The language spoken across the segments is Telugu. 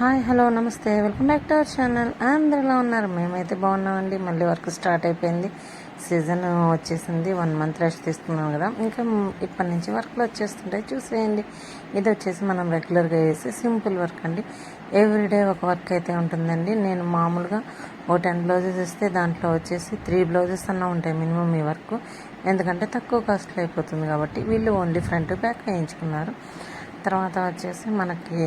హాయ్ హలో నమస్తే. Welcome back to our channel. అందరు ఎలా ఉన్నారు? మేమైతే బాగున్నామండి. మళ్ళీ వర్క్ స్టార్ట్ అయిపోయింది. సీజన్ వచ్చేసింది. వన్ మంత్ రెస్ట్ తీసుకున్నాం కదా. ఇంకా ఇప్పటి నుంచి వర్క్లు వచ్చేస్తుంటాయి. చూసేయండి. ఇది వచ్చేసి మనం రెగ్యులర్గా చేసే సింపుల్ వర్క్ అండి. ఎవ్రీడే ఒక వర్క్ అయితే ఉంటుందండి. నేను మామూలుగా ఓ టెన్ బ్లౌజెస్ ఇస్తే దాంట్లో వచ్చేసి త్రీ బ్లౌజెస్ అన్న ఉంటాయి మినిమం ఈ వర్క్. ఎందుకంటే తక్కువ కాస్ట్లో అయిపోతుంది కాబట్టి వీళ్ళు ఓన్లీ ఫ్రంట్ బ్యాక్ వేయించుకున్నారు. తర్వాత వచ్చేసి మనకి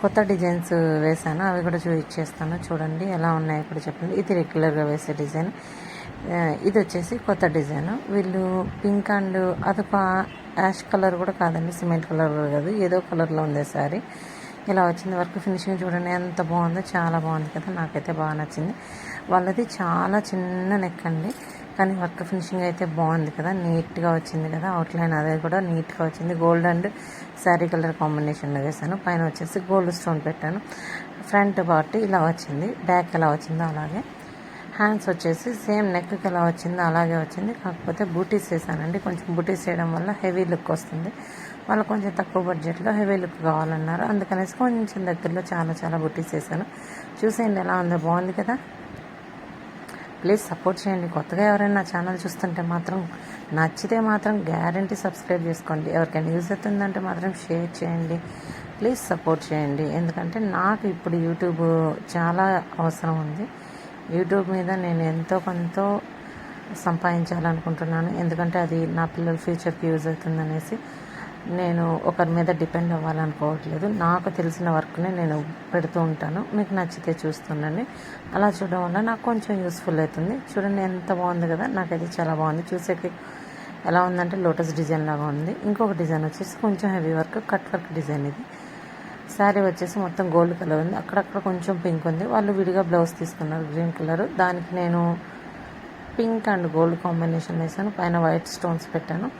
కొత్త డిజైన్స్ వేసాను అవి కూడా చూపించేస్తాను చూడండి ఎలా ఉన్నాయో కూడా చెప్పండి. ఇది రెగ్యులర్గా వేసే డిజైన్. ఇది వచ్చేసి కొత్త డిజైన్. వీళ్ళు పింక్ అండ్ అదొక యాష్ కలర్ కూడా కాదండి. సిమెంట్ కలర్ కాదు. ఏదో కలర్లో ఉంది సారీ. ఇలా వచ్చింది వర్క్ ఫినిషింగ్ చూడండి. ఎంత బాగుందో చాలా బాగుంది కదా. నాకైతే బాగా నచ్చింది. వాళ్ళది చాలా చిన్న నెక్ అండి. కానీ వర్క్ ఫినిషింగ్ అయితే బాగుంది కదా. నీట్గా వచ్చింది కదా. అవుట్లైన్ అదే కూడా నీట్గా వచ్చింది. గోల్డ్ అండ్ శారీ కలర్ కాంబినేషన్లో వేసాను పైన వచ్చేసి గోల్డ్ స్టోన్ పెట్టాను. ఫ్రంట్ పార్ట్ ఇలా వచ్చింది. బ్యాక్ ఎలా వచ్చిందో అలాగే. హ్యాండ్స్ వచ్చేసి సేమ్ నెక్కి ఎలా వచ్చిందో అలాగే వచ్చింది. కాకపోతే బూటీస్ వేసానండి కొంచెం బూటీస్ వేయడం వల్ల హెవీ లుక్ వస్తుంది. వాళ్ళు కొంచెం తక్కువ బడ్జెట్లో హెవీ లుక్ కావాలన్నారు. అందుకనేసి కొంచెం దగ్గరలో చాలా చాలా బుట్టీస్ వేసాను చూసేయండి ఎలా ఉందో. బాగుంది కదా? ప్లీజ్ సపోర్ట్ చేయండి. కొత్తగా ఎవరైనా నా ఛానల్ చూస్తుంటే మాత్రం నచ్చితే మాత్రం గ్యారంటీ సబ్స్క్రైబ్ చేసుకోండి. ఎవరికైనా యూజ్ అవుతుందంటే మాత్రం షేర్ చేయండి. ప్లీజ్ సపోర్ట్ చేయండి. ఎందుకంటే నాకు ఇప్పుడు యూట్యూబ్ చాలా అవసరం ఉంది. యూట్యూబ్ మీద నేను ఎంతో కొంత సంపాదించాలనుకుంటున్నాను. ఎందుకంటే అది నా పిల్లల ఫ్యూచర్కి యూజ్ అవుతుందనేసి. నేను ఒకరి మీద డిపెండ్ అవ్వాలనుకోవట్లేదు. నాకు తెలిసిన వర్క్ని నేను పెడుతూ ఉంటాను. మీకు నచ్చితే చూస్తుండండి. అలా చూడడం వల్ల నాకు కొంచెం యూస్ఫుల్ అవుతుంది. చూడండి ఎంత బాగుంది కదా. నాకైతే చాలా బాగుంది. చూసేకి ఎలా ఉందంటే లోటస్ డిజైన్ లాగా ఉంది. ఇంకొక డిజైన్ వచ్చేసి కొంచెం heavy work cut work design ఇది. శారీ వచ్చేసి మొత్తం గోల్డ్ కలర్ ఉంది. అక్కడక్కడ కొంచెం పింక్ ఉంది. వాళ్ళు విడిగా బ్లౌజ్ తీసుకున్నారు గ్రీన్ కలర్. దానికి నేను పింక్ అండ్ గోల్డ్ కాంబినేషన్ వేసాను పైన వైట్ స్టోన్స్ పెట్టాను.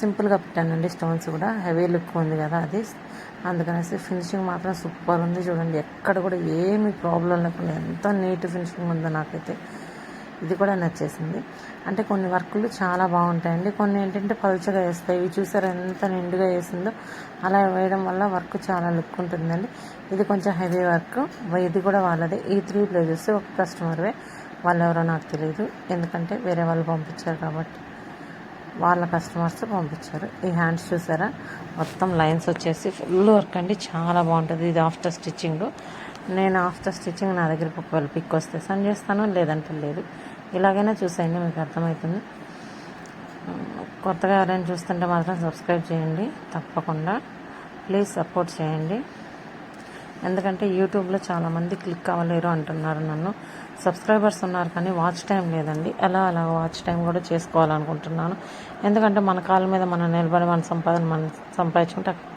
సింపుల్గా పెట్టానండి స్టోన్స్ కూడా. హెవీ లుక్ ఉంది కదా అది. అందుకనేసి ఫినిషింగ్ మాత్రం సూపర్ ఉంది చూడండి. ఎక్కడ కూడా ఏమి ప్రాబ్లం లేకుండా ఎంత నీట్ ఫినిషింగ్ ఉందో నాకైతే ఇది కూడా నచ్చేసింది. అంటే కొన్ని వర్కులు చాలా బాగుంటాయండి. కొన్ని ఏంటంటే పలుచగా వేస్తాయి. ఇవి చూసారు ఎంత నిండుగా వేసిందో? అలా వేయడం వల్ల వర్క్ చాలా లుక్ ఉంటుందండి. ఇది కొంచెం హెవీ వర్క్. ఇది కూడా వాళ్ళదే. ఈ త్రీ బ్లౌజెస్ ఒక కస్టమర్వే. వాళ్ళు ఎవరో నాకు తెలియదు ఎందుకంటే వేరే వాళ్ళు పంపించారు కాబట్టి. వాళ్ళ కస్టమర్స్ పంపించారు. ఈ హ్యాండ్స్ చూసారా? మొత్తం లైన్స్ వచ్చేసి ఫుల్ వర్క్ అండి. చాలా బాగుంటుంది. ఇది ఆఫ్టర్ స్టిచ్చింగ్ నేను ఆఫ్టర్ స్టిచ్చింగ్ నా దగ్గర ఒకవేళ పిక్ వస్తే సెండ్ చేస్తాను లేదంటే లేదు. ఇలాగైనా చూసేయండి మీకు అర్థమవుతుంది కొత్తగా ఎవరైనా చూస్తుంటే మాత్రం సబ్స్క్రైబ్ చేయండి. తప్పకుండా. ప్లీజ్ సపోర్ట్ చేయండి. ఎందుకంటే యూట్యూబ్లో చాలామంది క్లిక్ అవ్వలేరు అంటున్నారు నన్ను. సబ్స్క్రైబర్స్ ఉన్నారు కానీ వాచ్ టైం లేదండి. అలా అలా వాచ్ టైం కూడా చేసుకోవాలనుకుంటున్నాను. ఎందుకంటే మన కాళ్ళ మీద మనం నిలబడి మన సంపాదన మనం సంపాదించుకుంటే